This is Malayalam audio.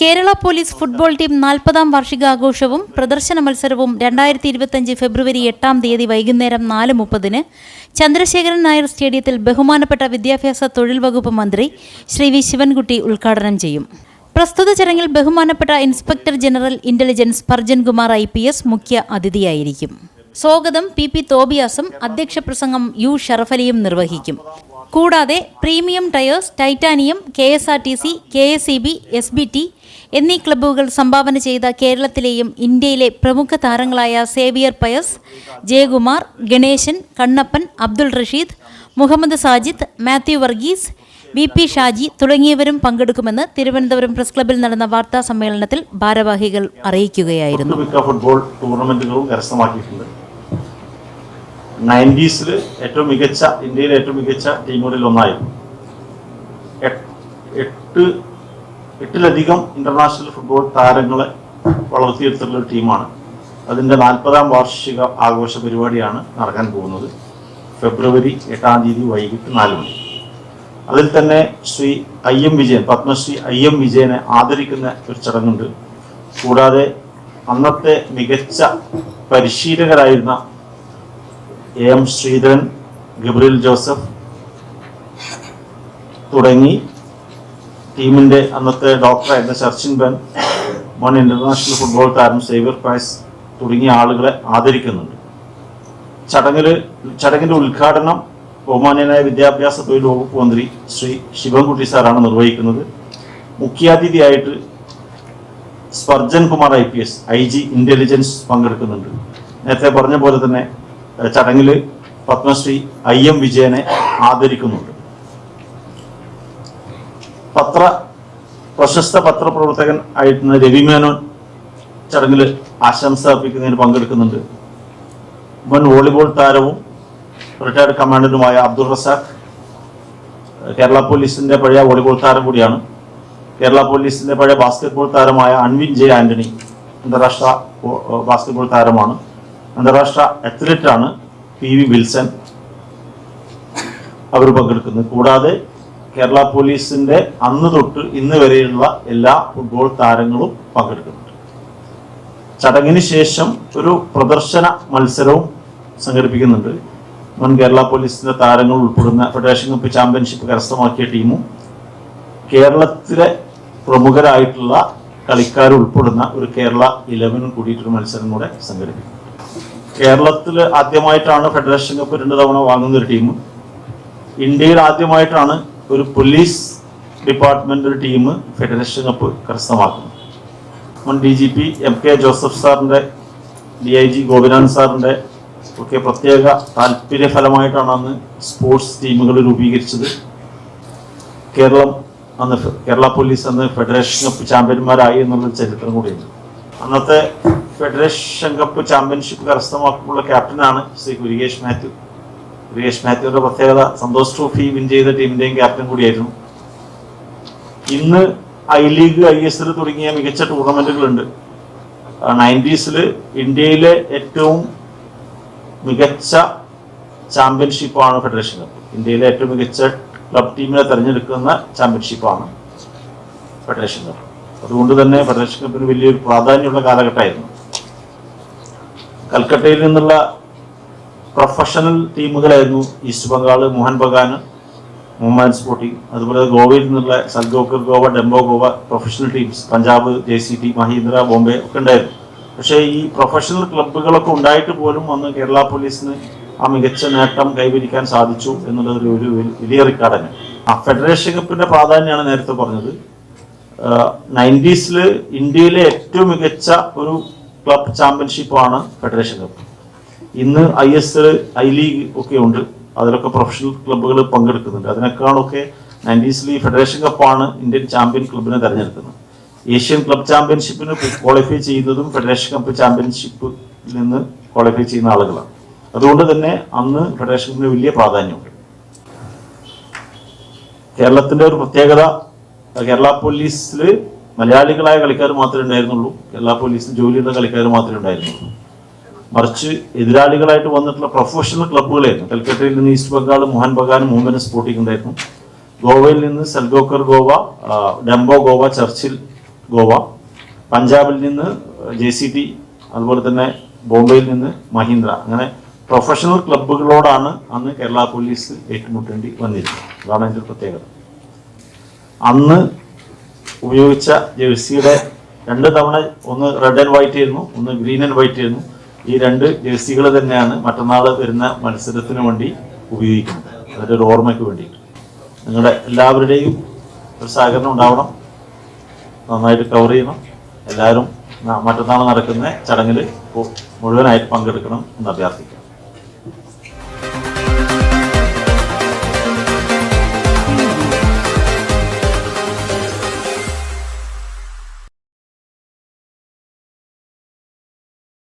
കേരള പോലീസ് ഫുട്ബോൾ ടീം നാൽപ്പതാം വാർഷികാഘോഷവും പ്രദർശന മത്സരവും രണ്ടായിരത്തി ഇരുപത്തഞ്ച് ഫെബ്രുവരി എട്ടാം തീയതി വൈകുന്നേരം നാല് മുപ്പതിന് ചന്ദ്രശേഖരൻ നായർ സ്റ്റേഡിയത്തിൽ ബഹുമാനപ്പെട്ട വിദ്യാഭ്യാസ തൊഴിൽ വകുപ്പ് മന്ത്രി ശ്രീ വി ശിവൻകുട്ടി ഉദ്ഘാടനം ചെയ്യും. പ്രസ്തുത ചടങ്ങിൽ ബഹുമാനപ്പെട്ട inspector general intelligence Sparjan Kumar I P S മുഖ്യ അതിഥിയായിരിക്കും. സ്വാഗതം പി പി തോബിയാസും അധ്യക്ഷ പ്രസംഗം യു ഷറഫലിയും നിർവഹിക്കും. കൂടാതെ Premium Tyres Titanium K S R T C K S E B S B T എന്നീ ക്ലബ്ബുകൾ സംഭാവന ചെയ്ത കേരളത്തിലെയും ഇന്ത്യയിലെ പ്രമുഖ താരങ്ങളായ സേവിയർ പയസ് ജയകുമാർ ഗണേശൻ കണ്ണപ്പൻ അബ്ദുൾ റഷീദ് മുഹമ്മദ് സാജിദ് മാത്യു വർഗീസ് വി പി ഷാജി തുടങ്ങിയവരും പങ്കെടുക്കുമെന്ന് തിരുവനന്തപുരം പ്രസ് ക്ലബ്ബിൽ നടന്ന വാർത്താ സമ്മേളനത്തിൽ ഭാരവാഹികൾ അറിയിക്കുകയായിരുന്നു. ഫുട്ബോൾ ടൂർണമെന്റുകളും കരസ്ഥമാക്കിയിട്ടുണ്ട്. നയന്റീസിൽ ഏറ്റവും മികച്ച ഇന്ത്യയിലെ ഏറ്റവും മികച്ച ടീമുകളിൽ ഒന്നായിരുന്നു. എട്ട് എട്ട് എട്ടിലധികം ഇന്റർനാഷണൽ ഫുട്ബോൾ താരങ്ങളെ വളർത്തിയെടുത്തിട്ടുള്ള ഒരു ടീമാണ്. അതിന്റെ നാൽപ്പതാം വാർഷിക ആഘോഷ പരിപാടിയാണ് നടക്കാൻ പോകുന്നത്. ഫെബ്രുവരി എട്ടാം തീയതി വൈകിട്ട് നാല് മണി. അതിൽ തന്നെ Shri I M Vijayan Padmashri I M വിജയനെ ആദരിക്കുന്ന ഒരു ചടങ്ങുണ്ട്. കൂടാതെ അന്നത്തെ മികച്ച പരിശീലകരായിരുന്ന എ ശ്രീധരൻ ഗബ്രിൽ ജോസഫ് തുടങ്ങി ടീമിന്റെ അന്നത്തെ ഡോക്ടറായിരുന്ന ശർച്ചിൻ ബെൻ മുൻ ഇന്റർനാഷണൽ ഫുട്ബോൾ താരം സേവിയർ പ്രൈസ് തുടങ്ങിയ ആളുകളെ ആദരിക്കുന്നുണ്ട്. ചടങ്ങിൽ ചടങ്ങിന്റെ ഉദ്ഘാടനം ബഹുമാന്യനായ വിദ്യാഭ്യാസ തൊഴിൽ വകുപ്പ് മന്ത്രി ശ്രീ ശിവൻകുട്ടി സാറാണ് നിർവഹിക്കുന്നത്. മുഖ്യാതിഥിയായിട്ട് Sparjan Kumar I P S I G intelligence പങ്കെടുക്കുന്നുണ്ട്. നേരത്തെ പറഞ്ഞ പോലെ തന്നെ ചടങ്ങിൽ പത്മശ്രീ ഐ എം വിജയനെ ആദരിക്കുന്നുണ്ട്. പത്ര പ്രശസ്ത പത്രപ്രവർത്തകൻ ആയിരുന്ന രവി മേനോൻ ചടങ്ങിൽ ആശംസ അർപ്പിക്കുന്നതിന് പങ്കെടുക്കുന്നുണ്ട്. മുൻ വോളിബോൾ താരവും റിട്ടയർഡ് കമാൻഡന്റുമായ അബ്ദുൾ റസാഖ് കേരള പോലീസിന്റെ പഴയ വോളിബോൾ താരം കൂടിയാണ്. കേരള പോലീസിന്റെ പഴയ ബാസ്കറ്റ്ബോൾ താരമായ അൻവിൻ ജെ ആന്റണി അന്താരാഷ്ട്ര ബാസ്കറ്റ്ബോൾ താരമാണ്. അന്താരാഷ്ട്ര അത്ലറ്റാണ് പി വി വിൽസൺ അവർ പങ്കെടുക്കുന്നത്. കൂടാതെ കേരള പോലീസിന്റെ അന്ന് തൊട്ട് ഇന്ന് വരെയുള്ള എല്ലാ ഫുട്ബോൾ താരങ്ങളും പങ്കെടുക്കുന്നുണ്ട്. ചടങ്ങിന് ശേഷം ഒരു പ്രദർശന മത്സരവും സംഘടിപ്പിക്കുന്നുണ്ട്. മുൻ കേരള പോലീസിന്റെ താരങ്ങൾ ഉൾപ്പെടുന്ന ഫെഡറേഷൻ കപ്പ് ചാമ്പ്യൻഷിപ്പ് കരസ്ഥമാക്കിയ ടീമും കേരളത്തിലെ പ്രമുഖരായിട്ടുള്ള കളിക്കാർ ഉൾപ്പെടുന്ന ഒരു കേരള ഇലവനും കൂടിയിട്ടൊരു മത്സരം കൂടെ സംഘടിപ്പിക്കും കേരളത്തിൽ ആദ്യമായിട്ടാണ് ഫെഡറേഷൻ കപ്പ് രണ്ട് തവണ വാങ്ങുന്ന ഒരു ടീം ഇന്ത്യയിൽ ആദ്യമായിട്ടാണ് ഒരു പോലീസ് ഡിപ്പാർട്ട്മെന്റ് ഒരു ടീം ഫെഡറേഷൻ കപ്പ് കരസ്ഥമാക്കുന്നത്. മുൻ D G P M K Joseph സാറിന്റെ ഡി ഐ ജി ഗോപിനാഥ് സാറിന്റെ ഒക്കെ പ്രത്യേക താല്പര്യ ഫലമായിട്ടാണ് അന്ന് സ്പോർട്സ് ടീമുകൾ രൂപീകരിച്ചത്. കേരളം അന്ന് കേരള പോലീസ് അന്ന് ഫെഡറേഷൻ കപ്പ് ചാമ്പ്യന്മാരായി എന്നുള്ള ചരിത്രം കൂടിയുണ്ട്. അന്നത്തെ ഫെഡറേഷൻ കപ്പ് ചാമ്പ്യൻഷിപ്പ് കരസ്ഥമാക്കുമ്പോൾ ക്യാപ്റ്റനാണ് ശ്രീ ഗുരികേഷ് മാത്യു. ഗുരികേഷ് മാത്യുവിന്റെ പ്രത്യേകത സന്തോഷ് ട്രോഫി വിൻ ചെയ്ത ടീമിന്റെയും ക്യാപ്റ്റൻ കൂടിയായിരുന്നു. ഇന്ന് I League I S L തുടങ്ങിയ മികച്ച ടൂർണമെന്റുകളുണ്ട്. നയന്റീസിൽ ഇന്ത്യയിലെ ഏറ്റവും മികച്ച ചാമ്പ്യൻഷിപ്പാണ് ഫെഡറേഷൻ കപ്പ്. ഇന്ത്യയിലെ ഏറ്റവും മികച്ച ക്ലബ് ടീമിനെ തെരഞ്ഞെടുക്കുന്ന ചാമ്പ്യൻഷിപ്പാണ് ഫെഡറേഷൻ കപ്പ്. അതുകൊണ്ട് തന്നെ ഫെഡറേഷൻ കപ്പിന് വലിയൊരു പ്രാധാന്യമുള്ള കാലഘട്ടമായിരുന്നു. കൽക്കട്ടയിൽ നിന്നുള്ള പ്രൊഫഷണൽ ടീമുകളായിരുന്നു ഈസ്റ്റ് ബംഗാൾ മോഹൻ ബഗാൻ മുംബൈ സ്പോർട്ടിംഗ്. അതുപോലെ ഗോവയിൽ നിന്നുള്ള Salgaocar Goa Dempo Goa professional teams Punjab J C T Mahindra Bombay ഒക്കെ ഉണ്ടായിരുന്നു. പക്ഷേ ഈ പ്രൊഫഷണൽ ക്ലബ്ബുകളൊക്കെ ഉണ്ടായിട്ട് പോലും അന്ന് കേരള പോലീസിന് ആ മികച്ച നേട്ടം കൈവരിക്കാൻ സാധിച്ചു എന്നുള്ളത് ഒരു ഒരു വലി- വലിയ റിക്കാർഡാണ് ആ ഫെഡറേഷൻ കപ്പിന്റെ പ്രാധാന്യമാണ് നേരത്തെ പറഞ്ഞത്. നയന്റീസിൽ ഇന്ത്യയിലെ ഏറ്റവും മികച്ച ഒരു ക്ലബ് ചാമ്പ്യൻഷിപ്പാണ് ഫെഡറേഷൻ കപ്പ് ഇന്ന് I S L I League ഒക്കെ ഉണ്ട്. അതിലൊക്കെ പ്രൊഫഷണൽ ക്ലബ്ബുകൾ പങ്കെടുക്കുന്നുണ്ട്. അതിനേക്കാളൊക്കെ നയന്റീസിൽ ഫെഡറേഷൻ കപ്പാണ് ഇന്ത്യൻ ചാമ്പ്യൻ ക്ലബിനെ തെരഞ്ഞെടുക്കുന്നത്. ഏഷ്യൻ ക്ലബ് ചാമ്പ്യൻഷിപ്പിന് ക്വാളിഫൈ ചെയ്യുന്നതും ഫെഡറേഷൻ കപ്പ് ചാമ്പ്യൻഷിപ്പിൽ നിന്ന് ക്വാളിഫൈ ചെയ്യുന്ന ആളുകളാണ്. അതുകൊണ്ട് തന്നെ അന്ന് ഫെഡറേഷൻ കപ്പിന് വലിയ പ്രാധാന്യമുണ്ട്. കേരളത്തിന്റെ ഒരു പ്രത്യേകത കേരള പോലീസിൽ മലയാളികളായ കളിക്കാർ മാത്രമേ ഉണ്ടായിരുന്നുള്ളൂ. കേരള പോലീസിൽ ജോലിയുള്ള കളിക്കാർ മാത്രമേ ഉണ്ടായിരുന്നുള്ളൂ. മറിച്ച് എതിരാളികളായിട്ട് വന്നിട്ടുള്ള പ്രൊഫഷണൽ ക്ലബ്ബുകളായിരുന്നു കൽക്കട്ടയിൽ നിന്ന് east Bengal Mohun Bagan movement sporting ഉണ്ടായിരുന്നു. ഗോവയിൽ നിന്ന് സെൽഗോക്കർ ഗോവ ഡംബോ ഗോവ ചർച്ചിൽ ഗോവ പഞ്ചാബിൽ നിന്ന് ജെ സി ടി അതുപോലെ തന്നെ ബോംബെയിൽ നിന്ന് മഹീന്ദ്ര അങ്ങനെ പ്രൊഫഷണൽ ക്ലബ്ബുകളോടാണ് അന്ന് കേരള പോലീസ് ഏറ്റുമുട്ടേണ്ടി വന്നിരുന്നത്. അതാണ് അതിന്റെ പ്രത്യേകത. അന്ന് ഉപയോഗിച്ച ജേഴ്സിയുടെ രണ്ട് തവണ ഒന്ന് റെഡ് ആൻഡ് വൈറ്റ് ആയിരുന്നു ഒന്ന് ഗ്രീൻ ആൻഡ് വൈറ്റ് ആയിരുന്നു. ഈ രണ്ട് ജേഴ്സികൾ തന്നെയാണ് മറ്റന്നാൾ വരുന്ന മത്സരത്തിന് വേണ്ടി ഉപയോഗിക്കുന്നത്. അതിന്റെ ഒരു ഓർമ്മയ്ക്ക് വേണ്ടിയിട്ട്. നിങ്ങളുടെ എല്ലാവരുടെയും ഒരു സഹകരണം ഉണ്ടാവണം. നന്നായിട്ട് കവർ ചെയ്യണം. എല്ലാവരും മറ്റന്നാൾ നടക്കുന്ന ചടങ്ങിൽ മുഴുവനായിട്ട് പങ്കെടുക്കണം എന്ന് അഭ്യർത്ഥിക്കുന്നു.